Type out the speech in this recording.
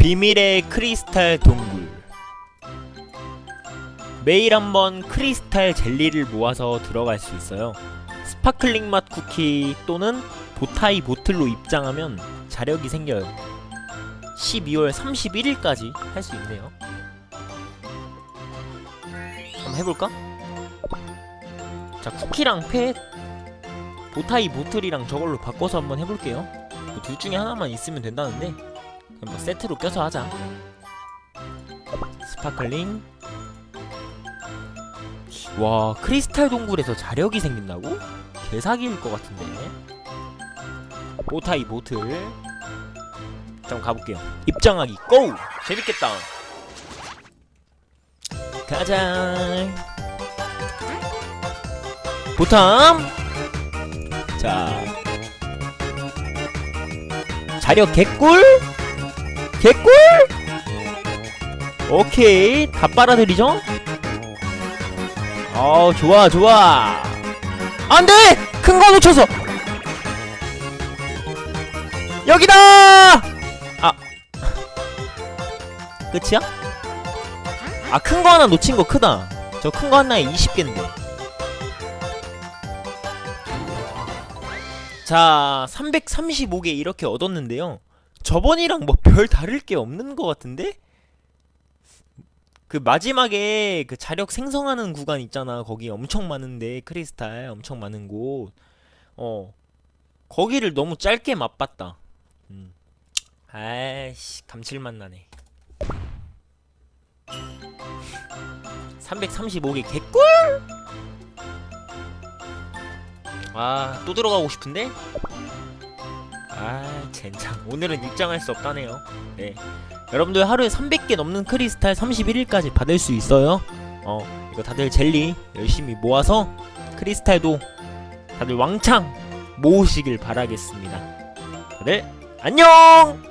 비밀의 크리스탈 동굴 매일 한번 크리스탈 젤리를 모아서 들어갈 수 있어요. 스파클링 맛 쿠키 또는 보타이 보틀로 입장하면 자력이 생겨요. 12월 31일까지 할 수 있네요. 한번 해볼까? 자 쿠키랑 펫 보타이 보틀이랑 저걸로 바꿔서 한번 해볼게요. 그둘 중에 하나만 있으면 된다는데 그럼 뭐 세트로 껴서 하자. 스파클링. 와 크리스탈 동굴에서 자력이 생긴다고? 개사기일 것 같은데. 보타이 보틀. 잠깐 가볼게요. 입장하기 고! 재밌겠다. 가자. 보탐. 자. 자력 개꿀? 개꿀? 오케이 다 빨아들이죠? 어 좋아 좋아 안돼! 큰 거 놓쳐서 여기다! 아 끝이야? 아 큰 거 하나 놓친 거 크다 저 큰 거 하나에 20개인데 자 335개 이렇게 얻었는데요 저번이랑 뭐 별 다를 게 없는 것 같은데? 그 마지막에 그 자력 생성하는 구간 있잖아. 거기 엄청 많은데 크리스탈 엄청 많은 곳. 어. 거기를 너무 짧게 맛봤다. 음. 아이씨 감칠맛 나네. 335개 개꿀? 아, 또 들어가고 싶은데? 아, 젠장. 오늘은 입장할 수 없다네요. 네. 여러분들 하루에 300개 넘는 크리스탈 31일까지 받을 수 있어요. 어, 이거 다들 젤리 열심히 모아서 크리스탈도 다들 왕창 모으시길 바라겠습니다. 다들 안녕!